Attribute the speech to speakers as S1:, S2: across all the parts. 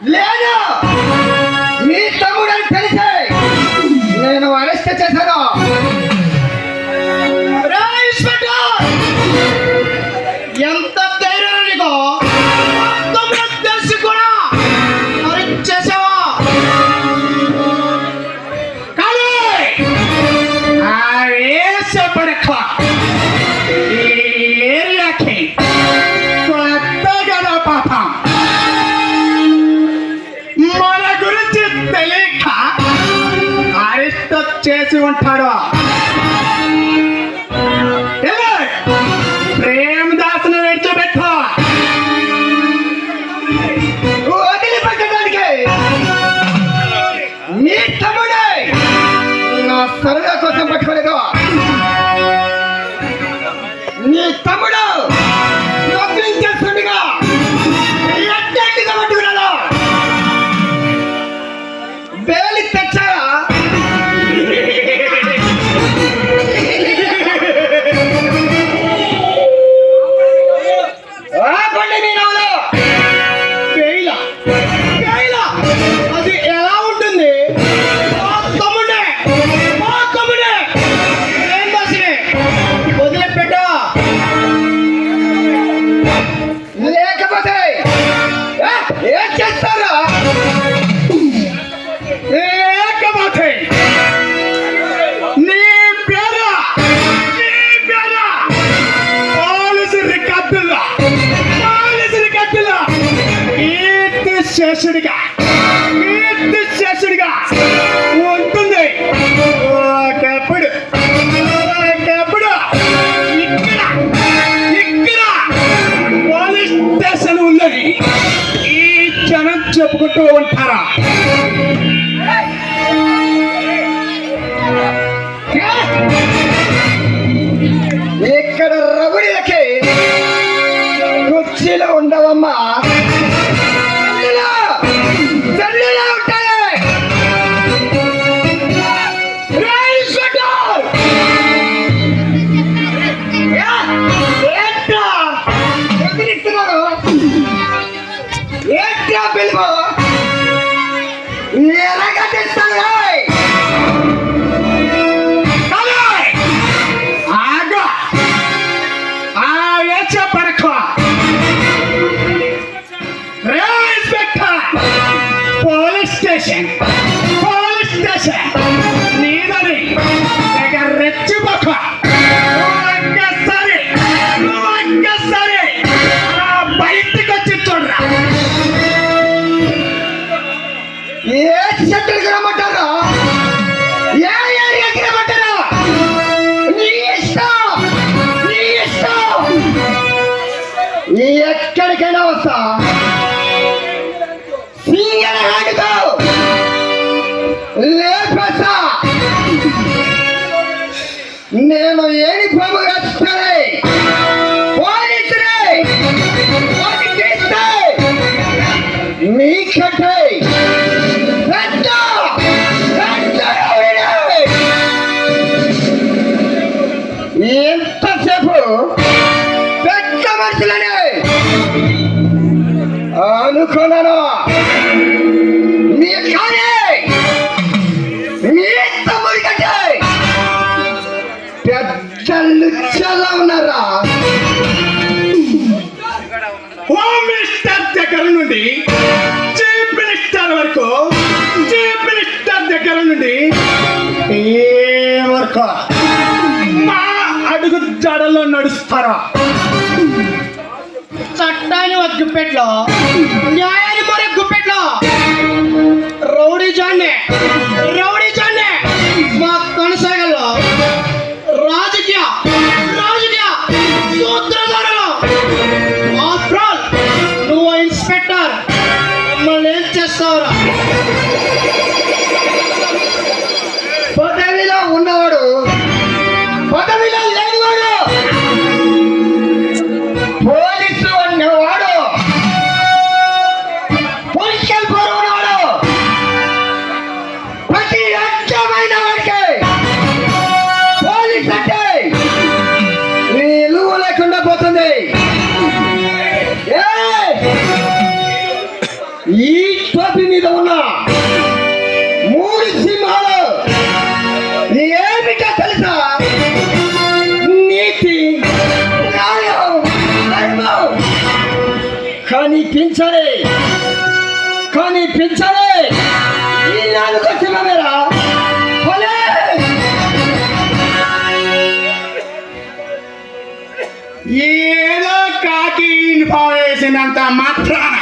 S1: Let Yes, we want padwa. శేషుడిగా. కీర్తి శేషుడిగా ఉంటుంది. ఒకప్పుడు ఒకప్పుడు ఇక్కడ ఇక్కడ పోలీస్ స్టేషన్ ఉందని ఈ జనం చెప్పుకుంటూ ఉంటారా? Yeah. ఎక్కడికైనా వస్తా. అనుకున్నాను. మీ కానీ మీ పెద్దలు చాలా ఉన్నారా? హోమ్ మినిస్టర్ దగ్గర నుండి చీఫ్ మినిస్టర్ వరకు చీఫ్ మినిస్టర్ దగ్గర నుండి ఏ వరకు? మా అడుగు జాడల్లో నడుస్తారా? చట్టాన్ని వద్దుపెట్లో న్యాయాన్ని
S2: ఏదో కాకి వేసినంత మాత్రాన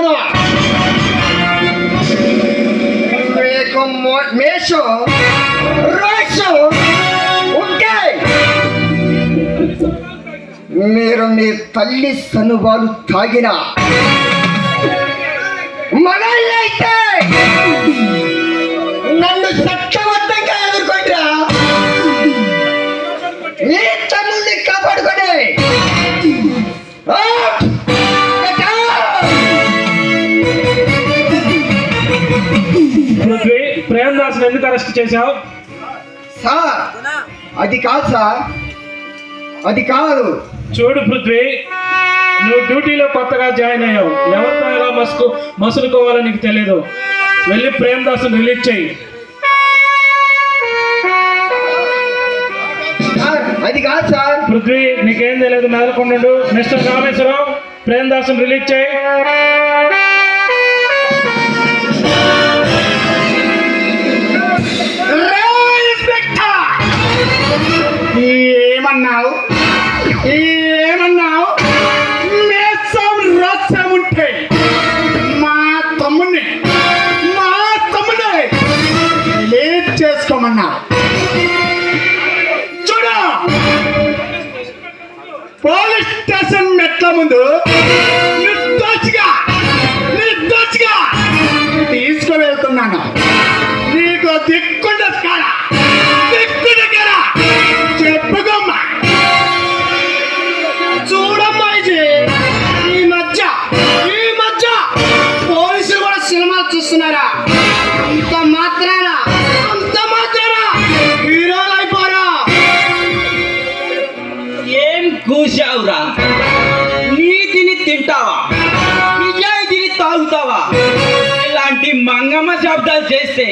S1: తీసుకెళ్తున్నాను మీకు మో- మేషం రోషం ఉంటే మీరు మీ తల్లి సనుబాలు తాగిన. మగాళ్ళైతే
S3: ప్రేమ్ దాస్ ఎందుకు అరెస్ట్ చేశావు?
S1: సార్ అది కాదు సార్. అది కాదు.
S3: చూడు పృథ్వీ నువ్వు డ్యూటీలో కొత్తగా జాయిన్ అయ్యావు. ఎవరితో ఎలా మసుకు మసులుకోవాలో నీకు తెలియదు వెళ్ళి ప్రేమ్ దాస్ని రిలీజ్ చేయి.
S1: అది కాదు సార్.
S3: పృథ్వీ నీకేం తెలియదు మెదలకుండు మిస్టర్ రామేశ్వరరావు ప్రేమ్ దాస్ని రిలీజ్ చేయి.
S2: ఏమన్నావు? ఏమన్నావు? మేసం రసం ఉంటే మా తమ్ముని మా తమ్ముని లేట్ చేసుకోమన్నా చూడ! పోలీస్ స్టేషన్ మెట్ల ముందు
S4: మంగమ్మ శబ్దాలు చేస్తే